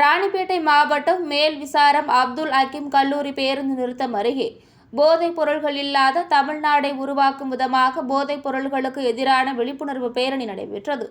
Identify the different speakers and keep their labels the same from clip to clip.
Speaker 1: ராணிப்பேட்டை மாவட்டம் மேல் விசாரம் அப்துல் ஹக்கீம் கல்லூரி பேருந்து நிறுத்தம் அருகே போதைப் பொருள்கள் இல்லாத தமிழ்நாடை உருவாக்கும் விதமாக போதைப் பொருள்களுக்கு எதிரான விழிப்புணர்வு பேரணி நடைபெற்றது.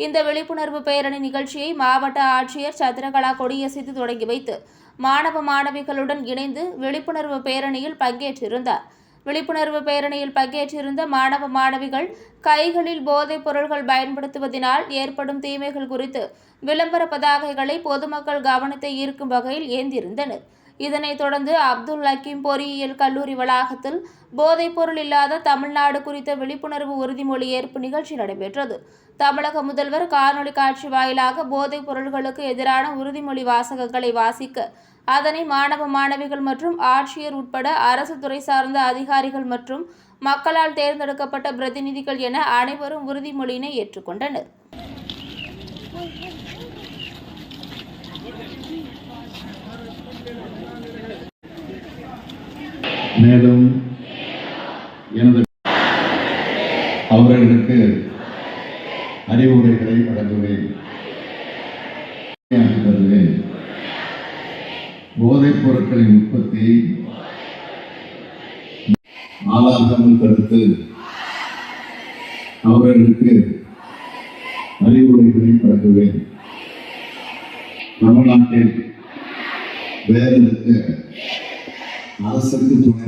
Speaker 1: இந்த விழிப்புணர்வு பேரணி நிகழ்ச்சியை மாவட்ட ஆட்சியர் சந்திரகலா கொடியசைத்து தொடங்கி வைத்து மாணவ மாணவிகளுடன் இணைந்து விழிப்புணர்வு பேரணியில் பங்கேற்றிருந்தார். விழிப்புணர்வு பேரணியில் பங்கேற்றிருந்த மாணவ மாணவிகள் கைகளில் போதைப் பொருள்கள் பயன்படுத்துவதனால் ஏற்படும் தீமைகள் குறித்து விளம்பர பதாகைகளை பொதுமக்கள் கவனத்தை ஈர்க்கும் வகையில் ஏந்தியிருந்தனர் இதனைத் தொடர்ந்து அப்துல் லக்கீம் பொறியியல் கல்லூரி வளாகத்தில் போதைப் பொருள் இல்லாத தமிழ்நாடு குறித்த விழிப்புணர்வு உறுதிமொழி ஏற்பு நிகழ்ச்சி நடைபெற்றது. தமிழக முதல்வர் காணொலி காட்சி வாயிலாக போதைப் பொருள்களுக்கு எதிரான உறுதிமொழி வாசகங்களை வாசிக்க அதனை மாணவ மாணவிகள் மற்றும் ஆட்சியர் உட்பட அரசு துறை சார்ந்த அதிகாரிகள் மற்றும் மக்களால் தேர்ந்தெடுக்கப்பட்ட பிரதிநிதிகள் என அனைவரும் உறுதிமொழியினை ஏற்றுக்கொண்டனர்.
Speaker 2: மேலும் எனது அவர்களுக்கு அறிவுரைகளை வழங்குவேன். தருவேன் போதைப் பொருட்களின் உற்பத்தி ஆளாகாமல் தடுத்து அவர்களுக்கு அறிவுரைகளை வழங்குவேன். தமிழ்நாட்டில் வேறு அரசுக்கு துணை